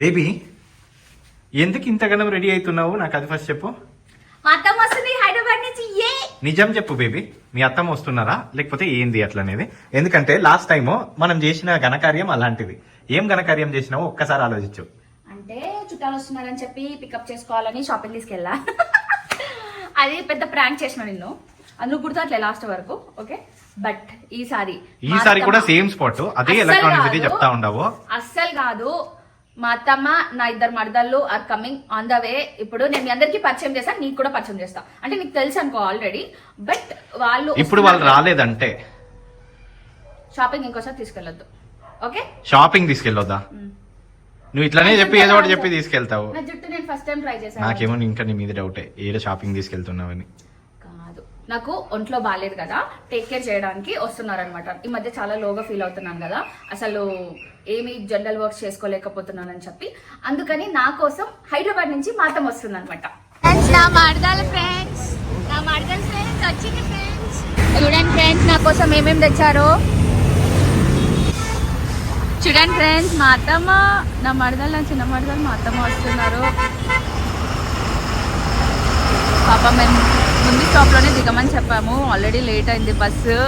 Baby ఎందుకు ఇంతగానం ready అవుతున్నావు? నాకు అది ఫస్ట్ చెప్పు. మా అత్తమ్మ వస్తుంది హైదరాబాద్ నుంచి ఏ? నిజం చెప్పు బేబీ. మీ అత్తమ్మ వస్తున్నారా? లేకపోతే ఏంది అట్లా అనేది ఎందుకంటే లాస్ట్ టైం మనం చేసిన ఘనకార్యం అలాంటిది. ఏం ఘనకార్యం చేసినావో ఒక్కసారి ఆలోచించు. అంటే చుట్టాలు వస్తున్నారని చెప్పి పికప్ చేసుకోవాలని షాపింగ్ తీసుకెళ్ళా. అది పెద్ద ప్రాంక్ చేసిన నిన్ను. అందులో గుర్తుట్లే లాస్ట్ వరకు ఓకే? బట్ ఈసారి ఈసారి కూడా సేమ్ స్పాట్ అదే ఎలక్ట్రానిక్. చెప్తా ఉండవు. అస్సలు కాదు మా అత్తమ్మ నా ఇద్దరు మరదళ్ళు are coming on the way ఇప్పుడు నేను మీ అందరికి పరిచయం చేస్తాను నీకు కూడా పరిచయం చేస్తా. అంటే నీకు తెలుసు అనుకో ఆల్రెడీ బట్ వాళ్ళు ఇప్పుడు వాళ్ళు రాలేదంటే? షాపింగ్ ఇంకోసారి తీసుకెళ్ళొద్దు. ఓకే షాపింగ్ తీసుకెళ్ళొద్దా? నువ్వు ఇట్లానే చెప్పి ఏదో ఒకటి చెప్పి తీసుకెళ్తావు. నా జుట్టు నేను ఫస్ట్ టైం ట్రై చేశాను. నాకేమో ఇంకా నీ మీద డౌటే ఏదో షాపింగ్ తీసుకెళ్తున్నావని. నాకు ఒంట్లో బాగాలేదు కదా టేక్ కేర్ చేయడానికి వస్తున్నారనమాట ఈ మధ్య చాలా లోగా ఫీల్ అవుతున్నాను కదా అసలు ఏమి జనరల్ వర్క్స్ చేసుకోలేకపోతున్నానని చెప్పి. అందుకని నా కోసం హైదరాబాద్ నుంచి మాతం వస్తుంది అనమాట నా మరదల ఫ్రెండ్స్ నా మరదల ఫ్రెండ్స్ వచ్చింది ఫ్రెండ్స్ చూడండి ఫ్రెండ్స్ నా కోసం ఏమేమి తెచ్చారో. చూడండి ఫ్రెండ్స్ మా అత్తమ్మ నా మరదలు నా చిన్న మడదలు మా అత్తమ్మ వస్తున్నారు. పాప మేము ముందు స్టాప్లోనే దిగమని చెప్పాము. ఆల్రెడీ లేట్ అయింది బస్సు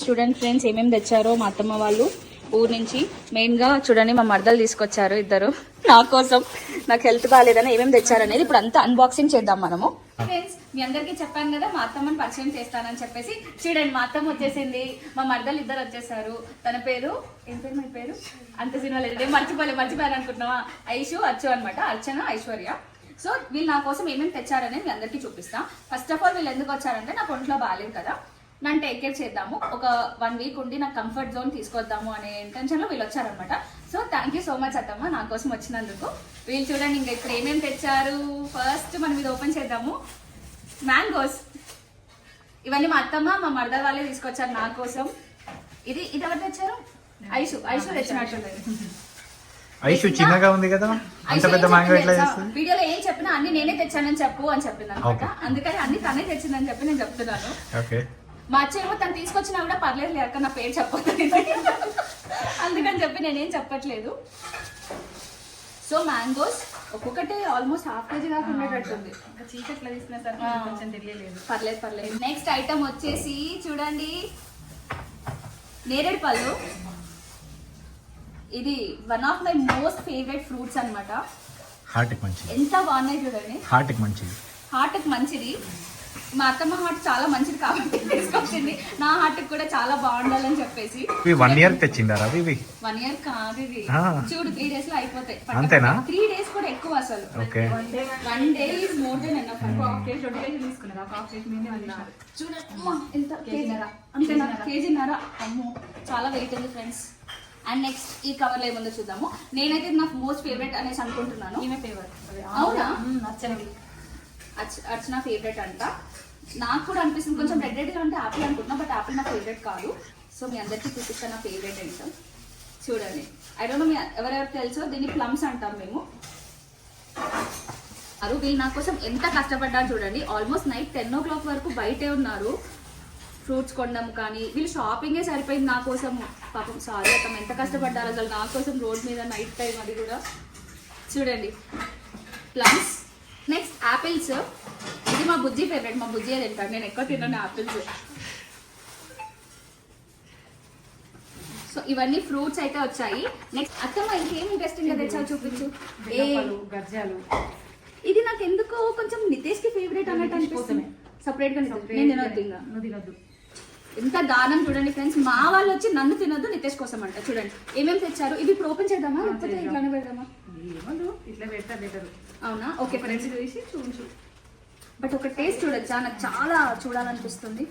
స్టూడెంట్ ఫ్రెండ్స్ ఏమేమి తెచ్చారో మా అత్తమ్మ వాళ్ళు ఊరు నుంచి. మెయిన్గా చూడండి మా మరదలు తీసుకొచ్చారు ఇద్దరు. నా కోసం నాకు హెల్త్ బాగాలేదని ఏమేమి తెచ్చారనేది ఇప్పుడు అంతా అన్బాక్సింగ్ చేద్దాం మనము. ఫ్రెండ్స్ మీ అందరికీ చెప్పాను కదా మా అత్తమ్మని పరిచయం చేస్తానని చెప్పేసి. చూడండి మా అత్తమ్మ వచ్చేసింది. మా మర్దలు ఇద్దరు వచ్చేసారు. తన పేరు? ఏం పేరు? మీ పేరు? అంత సినిమా లేదు. మర్చిపోలే మర్చిపోయాను అనుకుంటున్నావా? ఐషు అచ్చు అనమాట అర్చన ఐశ్వర్య. సో వీళ్ళు నా కోసం ఏమేమి తెచ్చారనేది మీ అందరికీ చూపిస్తాను ఫస్ట్ ఆఫ్ ఆల్ వీళ్ళు ఎందుకు వచ్చారంటే నాకు ఒంట్లో బాగాలేదు కదా. నన్ను టేక్ కేర్ చేద్దాము? ఒక వన్ వీక్ ఉండి నాకు కంఫర్ట్ జోన్ తీసుకొద్దాము అనే ఇంటెన్షన్లో వీళ్ళు వచ్చారనమాట so thank you so much అత్తమ్మ నా కోసం వచ్చినందుకు. వీళ్ళు చూడండి ఇంకా ఇప్పుడు ఏమేమి తెచ్చారు? ఫస్ట్ మనం ఇది ఓపెన్ చేద్దాము. మ్యాంగోస్ ఇవన్నీ మా అత్తమ్మ మా మరద వాళ్ళే తీసుకొచ్చారు నా కోసం. ఇది ఇది ఎవరు తెచ్చారు? ఐషు ఐషు తెచ్చినట్టుంది ఐషు చిన్నగా ఉంది కదా? అంత పెద్ద మ్యాంగో ఎట్లా? చేస్తుంది? వీడియోలో ఏం చెప్పినా అన్ని నేనే తెచ్చానని చెప్పు అని చెప్పింది అనమాట. అందుకని అన్ని తనే తెచ్చిందని చెప్పి నేను చెప్తున్నాను. ఓకే. మా అచ్చేమో తను తీసుకొచ్చినా కూడా పర్లేదు లేక నా పేరు చెప్పొద్దు అందుకని చెప్పి నేనేం చెప్పట్లేదు. సో మ్యాంగోస్ ఒక్కొక్కటి ఆల్మోస్ట్ హాఫ్ కేజీ దాకా ఉండేటట్టుంది. ఇంకా చీకట్లో తీసిన సార్. కొంచెం తెలియలేదు. పర్లేదు పర్లేదు. నెక్స్ట్ ఐటమ్ వచ్చేసి చూడండి. నేరేడు పళ్ళు. ఇది one of my most favourite fruits అన్నమాట. హార్ట్కి మంచిది. ఎంత బాగున్నాయి చూడండి. హార్ట్కి మంచిది. హార్ట్కి మంచిది. మా అత్తమ్మ హార్ట్ చాలా మంచిది కాబట్టి తీసుకొచ్చింది. నా హార్ట్కి కూడా చాలా బాగుండాలని చెప్పేసి. ఇవి వన్ ఇయర్ తెచ్చిండారా ఇవి? వన్ ఇయర్ కాదు ఇది. చూడు త్రీ డేస్లో అయిపోతాయి. అంతేనా? త్రీ డేస్ కూడా ఎక్కువ అసలు. Okay. One day is more than enough KG రెండు కేజీ తీసుకున్నారు? ఒక హాఫ్ కేజీ మీద చూడండి అమ్మా, ఎంత? కేజీన్నర అంతేనా? కేజీన్నర అమ్మో చాలా వెయిట్ ఉంది ఫ్రెండ్స్ అండ్ నెక్స్ట్ ఈ కవర్లో ఏముందో చూద్దాము. నేనైతే నాకు మోస్ట్ ఫేవరెట్ అనేసి అనుకుంటున్నాను. ఈమె ఫేవర్ అవునా? నచ్చనివి. అర్చన ఫేవరెట్ అంట. నాకు కూడా అనిపిస్తుంది కొంచెం రెడ్ రెడ్ అంటే ఆపిల్ అనుకుంటున్నా బట్ ఆపిల్ నా ఫేవరెట్ కాదు. సో మీ అందరికీ చూపిస్తాను నా ఫేవరెట్ ఏంటో. చూడండి. ఐ డోంట్ నో మీ ఎవరెవరు తెలుసో? దీన్ని ప్లమ్స్ అంటాం మేము. అరు వీళ్ళు నా కోసం ఎంత కష్టపడ్డారు చూడండి. Almost night ten o'clock వరకు బయటే ఉన్నారు. ఫ్రూట్స్ కొనడం కానీ వీళ్ళు షాపింగే సరిపోయింది నా కోసం. పాపం సారీ అతను ఎంత కష్టపడ్డారు అసలు నా కోసం రోడ్ మీద నైట్ టైం అది కూడా. చూడండి. ప్లమ్స్ నెక్స్ట్ యాపిల్స్ ఇది మా బుజ్జి ఫేవరెట్ మా బుజ్జి తింటాడు. నేను ఎక్కువ తిన్నాను యాపిల్స్ సో ఇవన్నీ ఫ్రూట్స్ అయితే వచ్చాయి. నెక్స్ట్ అత్తమ్మ ఇంకేం ఇంట్రెస్టింగ్గా తెచ్చావు చూపించు. గజ్జాలు. ఇది నాకు ఎందుకో కొంచెం నితేష్కి ఫేవరెట్ అన్నట్టు అనిపిస్తుంది. సపరేట్గా. నేను తినొద్దు ఇంకా. నువ్వు తినొద్దు. ఎంత దానం చూడండి ఫ్రెండ్స్ మా వాళ్ళు వచ్చి నన్ను తినొద్దు నితేష్ కోసం అంట. చూడండి. ఏమేమి తెచ్చారు? ఇది ఇప్పుడు ఓపెన్ చేద్దామా? లేకపోతే ఇట్లానే పెడదామా? ఏమదు? ఇట్లా పెడతా బెటర్ అవునా? ఓకే ఫ్రెండ్స్ చూసి చూపించు. బట్ ఒక టేస్ట్ చూడొచ్చా? నాకు చాలా చూడాలనిపిస్తుంది.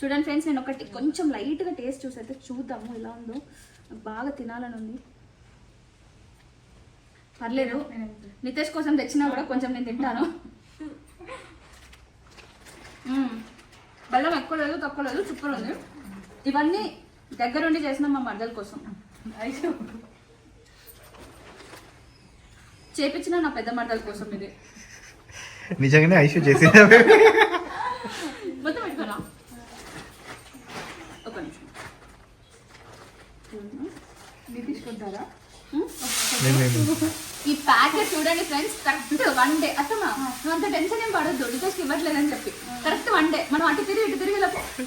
చూడండి ఫ్రెండ్స్ నేను ఒకటి కొంచెం లైట్గా టేస్ట్ చూసి అయితే చూద్దాము ఎలా ఉందో. బాగా తినాలని ఉంది. పర్లేదు. నితేష్ కోసం తెచ్చినా కూడా కొంచెం నేను తింటాను. బెల్లం ఎక్కువ లేదు తక్కువ లేదు సూపర్ ఉంది. ఇవన్నీ దగ్గరుండి చేసిన మా మర్దల కోసం. అయితే చేపించిన నా పెద్ద మరదల కోసం ఇది. నిజంగానే ఐషు చేసిందా? మొత్తం పెట్టుకోరా? ఒక నిమిషం. ఈ ప్యాకెట్ చూడండి ఫ్రెండ్స్ కరెక్ట్ వన్ డే. నువ్వు అంత టెన్షన్ ఏం పడొద్దు డిటెస్ట్ ఇవ్వట్లేదని చెప్పి. Correct one day. మనం అటు తిరిగి ఇటు తిరిగి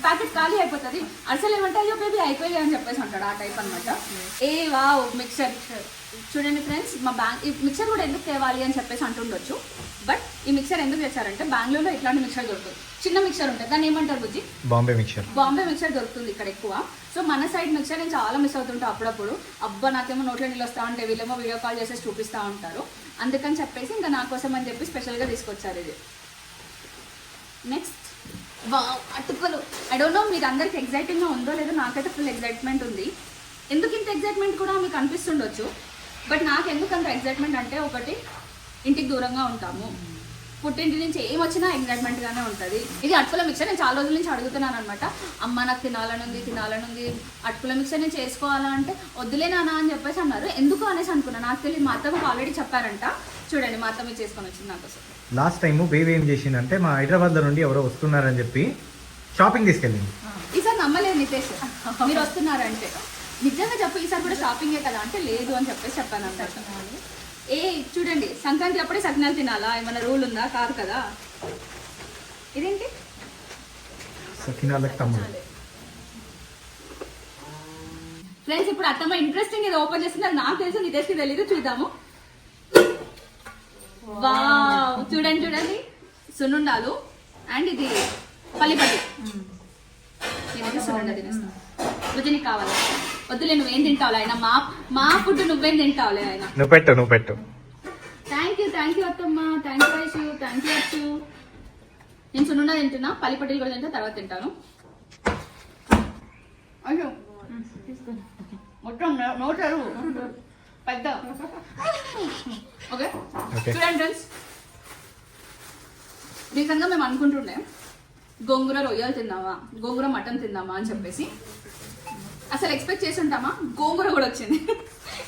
ప్యాకెట్ ఖాళీ అయిపోతుంది. అసలు ఏమంటే అయ్యో బేబీ అయిపోయి అని చెప్పేసి అంటాడు ఆ టైప్ అనమాట ఏ వావ్ మిక్సర్. చూడండి ఫ్రెండ్స్ మా బ్యాంక్ ఈ మిక్సర్ కూడా ఎందుకు తేవాలి అని చెప్పేసి అంటుండొచ్చు. బట్ ఈ మిక్సర్ ఎందుకు చేశారంటే బెంగళూరులో ఇట్లాంటి మిక్సర్ దొరుకుతుంది? చిన్న మిక్సర్ ఉంటుంది. దాన్ని ఏమంటారు బుజ్జి? బాంబే మిక్చర్ బాంబే మిక్సర్ దొరుకుతుంది ఇక్కడ ఎక్కువ. సో మన సైడ్ మిక్సర్ నేను చాలా మిస్ అవుతుంటా అప్పుడప్పుడు. అబ్బా నాకేమో నోట్లో నీళ్ళు వస్తా ఉంటే వీళ్ళేమో వీడియో కాల్ చేసేసి చూపిస్తూ ఉంటారు. అందుకని చెప్పేసి ఇంకా నా కోసం అని చెప్పి స్పెషల్గా తీసుకొచ్చారు ఇది. నెక్స్ట్ వా అటుకలు. ఐ డోంట్ నో మీరు అందరికి ఎగ్జైటింగ్గా ఉందో లేదో నాకైతే ఫుల్ ఎగ్జైట్మెంట్ ఉంది. ఎందుకు ఇంత ఎగ్జైట్మెంట్ కూడా మీకు అనిపిస్తుండొచ్చు? బట్ నాకు ఎందుకు అంత ఎగ్జైట్మెంట్ అంటే ఒకటి ఇంటికి దూరంగా ఉంటాము. పుట్టింటి నుంచి ఏం వచ్చినా ఎగ్జైట్మెంట్ గానే ఉంటుంది. ఇది అటుకుల మిక్సర్ నేను చాలా రోజుల నుంచి అడుగుతున్నాను అనమాట అమ్మ నాకు తినాలనుంది తినాలనుంది అటుకుల మిక్సర్ నేను చేసుకోవాలా అంటే వద్దులే నాన్న అని చెప్పేసి అన్నారు. ఎందుకు అనేసి అనుకున్నాను నాకు తెలియదు మా అత్తమ్మకు ఆల్రెడీ చెప్పారంట. చూడండి మా అత్తమ్మ చేసుకొని వచ్చింది నాకు అసలు లాస్ట్ టైం బేబీ ఏం చేసిందంటే మా హైదరాబాద్ నుండి ఎవరో వస్తున్నారని చెప్పి షాపింగ్ తీసుకెళ్ళింది. ఈసారి నమ్మలేదు నితేష్. మీరు వస్తున్నారంటే. నిజంగా చెప్పు ఈసారి కూడా షాపింగే కదా? అంటే లేదు అని చెప్పేసి చెప్పాను అంత ఏ చూడండి సంక్రాంతి అప్పుడే సకినాలు తినాలా? ఏమైనా రూల్ ఉందా? కాదు కదా. ఇదేంటి? ఫ్రెండ్స్ ఇప్పుడు అత్తమ్మ ఇంట్రెస్టింగ్ ఇది ఓపెన్ చేస్తుంది అది నాకు తెలుసు నితేష్కి తెలీదు చూద్దాము. వావ్ చూడండి చూడండి. సున్నుండాలు అండ్ ఇది పల్లిపట్టి. నేనైతే సున్నుండ తినేస్తాను. రుచి నీకు కావాలా? వద్దులే నువ్వేం తింటావులే ఆయన మా మా ఫుడ్ నువ్వేం తింటావులే ఆయన నువ్వు పెట్టు నువ్వు పెట్టు. థ్యాంక్ యూ థ్యాంక్ యూ అత్తమ్మ. Thank you Aishu thank you Achu నేను సున్నుండ తింటున్నా. పల్లిపట్టీలు కూడా తింటా తర్వాత తింటాను. అయ్యో. మొత్తం నోటారు. పెద్ద. ఓకే. చూడండి ఫ్రెండ్స్ రీసెంట్గా మేము అనుకుంటుండే గోంగూర రొయ్యలు తిందామా? గోంగూర మటన్ తిందామా అని చెప్పేసి. అసలు ఎక్స్పెక్ట్ చేసి ఉంటామా? గోంగూర కూడా వచ్చింది.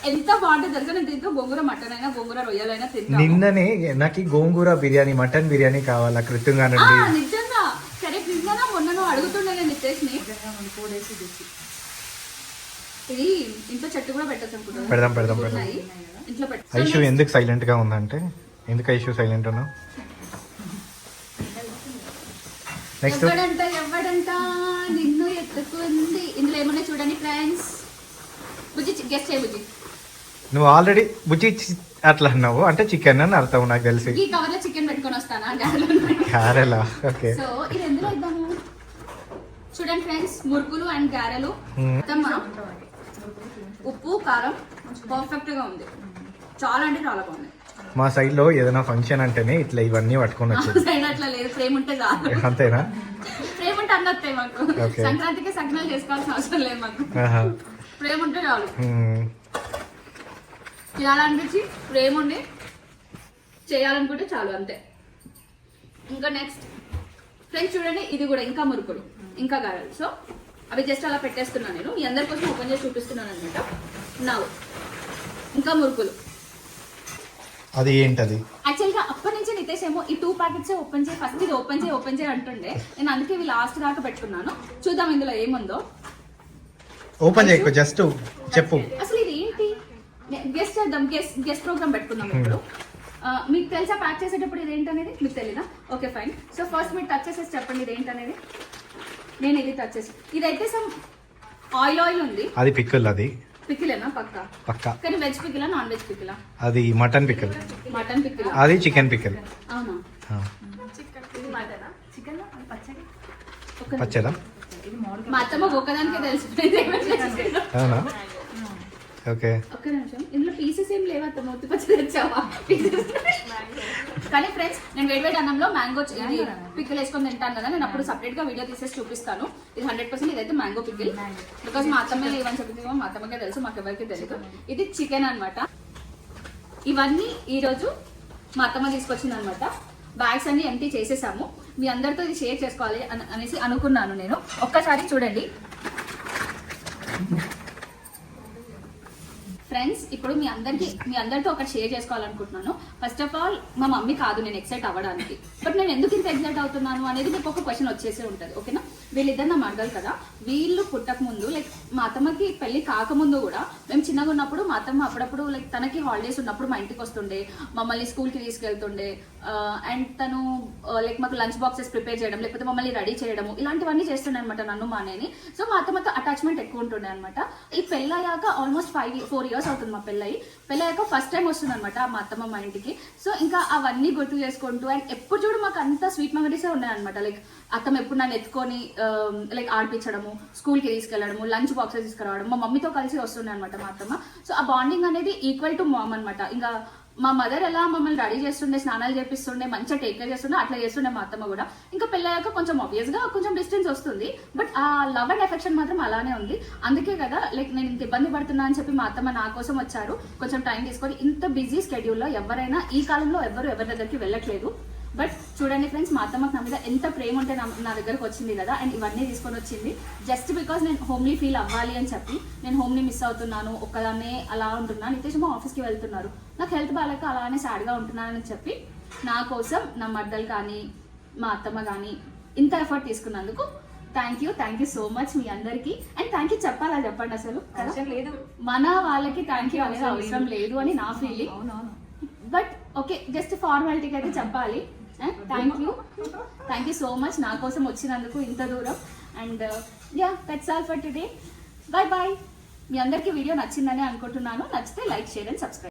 ఎంత బాగుంటుంది తెలుసా? నేను దీంతో గోంగూర మటన్ అయినా గోంగూర రొయ్యలైనా తింటాను నిన్ననే నాకు గోంగూర బిర్యానీ మటన్ బిర్యానీ కావాలా కృతంగా నిజంగా. సరే నిజంగా మొన్న అడుగుతుండే నేను నితేష్ని ఇది ఇంట్లో చెట్టు కూడా పెట్టచ్చు అనుకుంటున్నాను. పెడదాం, పెడదాం, పెడదాం. ఇంట్లో పెట్ట. ఐషు ఎందుకు సైలెంట్గా ఉందంటే? ఎందుకు ఐషు సైలెంట్ ఉన్నావు నెక్స్ట్ ఎవడంట ఎవడంట ఎత్తుకుంది ఇందులో ఏమన్నా చూడండి ఫ్రెండ్స్ బుజ్జి గెస్ట్ చేయ బుజ్జి. నువ్వు ఆల్రెడీ బుజ్జి అట్లా అన్నావు. అంటే చికెన్ అని అర్థం నాకు తెలిసి. ఈ కవర్లో చికెన్ పెట్టుకొని వస్తానా? గారెలో ఓకే. సో ఇది ఎందులో ఇద్దాము? చూడండి ఫ్రెండ్స్ మురుకులు అండ్ గారెలు. ఉప్పు కారం పర్ఫెక్ట్గా ఉంది. చాలా అంటే చాలా బాగుంది. మా సైడ్లో ఏదైనా ఫంక్షన్ అంటేనే ఇట్లా ఇవన్నీ పట్టుకొని వచ్చేది. అంతేనా? ప్రేమ ఉంటే అన్నట్టే మాకు. సంక్రాంతికి సగ్నాలు చేసుకోవాల్సిన అవసరం లేదు మాకు. ప్రేమ ఉంటే చాలు. మ్మ్. తినాలనిపించి ప్రేమ ఉండి చేయాలనుకుంటే చాలు అంతే. ఇంకా నెక్స్ట్ ఫ్రెండ్స్ చూడండి ఇది కూడా ఇంకా మురుకులు ఇంకా గారెలు. సో అవి జస్ట్ అలా పెట్టేస్తున్నాను నేను. మీ అందరి కోసం ఓపెన్ చేసి చూపిస్తున్నాను అనమాట నా ఇంకా మురుకులు. అది ఏంటది? యాక్చువల్గా అప్పటి నుంచి నితేష్ ఏమో ఈ టూ ప్యాకెట్స్ ఓపెన్ చేయి ఫస్ట్ ఇది ఓపెన్ చేయి ఓపెన్ చేయి అంటుండే. నేను అందుకే ఇవి లాస్ట్ దాకా పెట్టుకున్నాను. చూద్దాం ఇందులో ఏముందో. ఓపెన్ చేయకు జస్ట్ చెప్పు. అసలు ఇది ఏంటి? గెస్ట్ చేద్దాం గెస్ట్ గెస్ట్ ప్రోగ్రామ్ పెట్టుకుందాం ఇప్పుడు. ఆ, మీకు తెలుసా ప్యాక్ చేసేటప్పుడు ఇది ఏంటనేది? మీకు తెలీదా? ఓకే ఫైన్ సో ఫస్ట్ మీరు టచ్ చేసేసి చెప్పండి ఇది ఏంటనేది. నేను ఇది టచ్ చేసి ఇదైతే సమ్ ఆయిల్ ఆయిల్ ఉంది. అది పిక్కుల్ అది. పికిలేనా పక్క? పక్కా. కానీ వెజ్ పికిలా నాన్ వెజ్ పికిలా అది మటన్ పిక్కల్. మటన్ పికిలా అది చికెన్ పిక్కల్. అవునా? చికెన్. పచ్చడి? మా అత్తమ్మ ఒక్కదానికే తెలిసిపోయింది. అవునా? ఓకే. ఒక్క నిమిషం. ఇందులో పీసెస్ ఏం లేవు అత్త మూతి పచ్చడి తెచ్చావా? పీసెస్ కానీ ఫ్రెండ్స్ నేను వేడి వేడి అన్నంలో మ్యాంగో పికిల్ వేసుకొని తింటాను కదా నేను అప్పుడు సపరేట్గా వీడియో తీసేసి చూపిస్తాను. ఇది హండ్రెడ్ పర్సెంట్ ఇదైతే మ్యాంగో పికిల్ బికాస్ మా అత్తమ్మ లేవని చెప్పి మా అత్తమ్మకే తెలుసు మాకు ఎవరికి తెలియదు ఇది చికెన్ అన్నమాట. ఇవన్నీ ఈ రోజు మా అత్తమ్మ తీసుకొచ్చింది అనమాట బ్యాగ్స్ అన్ని ఎంటీ చేసేసాము. మీ అందరితో ఇది షేర్ చేసుకోవాలి అని- అనేసి అనుకున్నాను నేను. ఒక్కసారి చూడండి. ఇప్పుడు మీ అందరికి మీ అందరితో ఒకటి షేర్ చేసుకోవాలనుకుంటున్నాను. ఫస్ట్ ఆఫ్ ఆల్ మా మమ్మీ కాదు నేను ఎక్సైట్ అవ్వడానికి. బట్ నేను ఎందుకు ఇంత ఎక్సైట్ అవుతున్నాను అనేది మీకు ఒక క్వశ్చన్ వచ్చేసే ఉంటుంది ఓకేనా వీళ్ళిద్దరు నా కదా. వీళ్ళు పుట్టక ముందు లైక్ మా అత్తమ్మకి పెళ్ళి కాకముందు కూడా మేము చిన్నగా ఉన్నప్పుడు మా అత్తమ్మ అప్పుడప్పుడు లైక్ తనకి హాలిడేస్ ఉన్నప్పుడు మా ఇంటికి వస్తుండే మమ్మల్ని స్కూల్కి తీసుకెళ్తుండే అండ్ తను లైక్ మాకు లంచ్ బాక్సెస్ ప్రిపేర్ చేయడం లేకపోతే మమ్మల్ని రెడీ చేయడము ఇలాంటివన్నీ చేస్తుండే అనమాట నన్ను మానేని సో మా అత్తమ్మతో అటాచ్మెంట్ ఎక్కువ ఉంటుండే అనమాట ఈ పెళ్ళయ్యాక ఆల్మోస్ట్ ఫైవ్ ఫోర్ ఇయర్స్ అవుతుంది మా పెళ్ళయి. పెళ్ళయ్యాక ఫస్ట్ టైం వస్తుంది అనమాట మా అత్తమ్మ మా ఇంటికి. సో ఇంకా అవన్నీ గుర్తు చేసుకుంటూ అండ్ ఎప్పుడు చూడు మాకు అంత స్వీట్ మెమరీసే ఉన్నాయన్నమాట లైక్ అత్తమ్మ ఎప్పుడు నన్ను ఎత్తుకొని Um, లైక్ ఆడిపించడము స్కూల్కి తీసుకెళ్ళడము లంచ్ బాక్సెస్ తీసుకురావడం మా మమ్మీతో కలిసి వస్తుండే అనమాట మా అత్తమ్మ. సో ఆ బాండింగ్ అనేది ఈక్వల్ టు మామ్ అనమాట ఇంకా మా మదర్ ఎలా మమ్మల్ని రెడీ చేస్తుండే స్నానాలు చేపిస్తుండే మంచిగా టేక్ కేర్ చేస్తుండే అట్లా చేస్తుండే మా అత్తమ్మ కూడా. ఇంకా పెళ్ళయ్యాక కొంచెం ఆబ్వియస్గా కొంచెం డిస్టెన్స్ వస్తుంది. బట్ ఆ లవ్ అండ్ ఎఫెక్షన్ మాత్రం అలానే ఉంది. అందుకే కదా లైక్ నేను ఇంత ఇబ్బంది పడుతున్నా అని చెప్పి మా అత్తమ్మ నా కోసం వచ్చారు. కొంచెం టైం తీసుకొని ఇంత బిజీ స్కెడ్యూల్లో ఎవరైనా ఈ కాలంలో ఎవరు ఎవరి దగ్గరికి వెళ్ళట్లేదు. బట్ చూడండి ఫ్రెండ్స్ మా అత్తమ్మకి నా మీద ఎంత ప్రేమ ఉంటే నా దగ్గరకు వచ్చింది కదా అండ్ ఇవన్నీ తీసుకొని వచ్చింది. జస్ట్ బికాస్ నేను హోమ్లీ ఫీల్ అవ్వాలి అని చెప్పి నేను హోమ్ని మిస్ అవుతున్నాను ఒక్కదాన్నే అలా ఉంటున్నాను నితేష్ మా ఆఫీస్కి వెళ్తున్నారు. నాకు హెల్త్ బాగాలేక అలానే సాడ్గా ఉంటున్నానని చెప్పి నా కోసం నా మద్దలు కానీ మా అత్తమ్మ కానీ ఇంత ఎఫర్ట్ తీసుకున్నందుకు thank you thank you so much మీ అందరికి. అండ్ థ్యాంక్ యూ చెప్పాలా చెప్పండి అసలు? లేదు. మన వాళ్ళకి థ్యాంక్ యూ అనేది అవసరం లేదు. అని నా ఫీలింగ్ బట్ ఓకే జస్ట్ ఫార్మాలిటీకి అయితే చెప్పాలి. Thank you thank you so much నా కోసం వచ్చినందుకు ఇంత దూరం. And yeah that's all for today bye bye మీ అందరికీ వీడియో నచ్చిందని అనుకుంటున్నాను. నచ్చితే లైక్ షేర్ అండ్ సబ్స్క్రైబ్.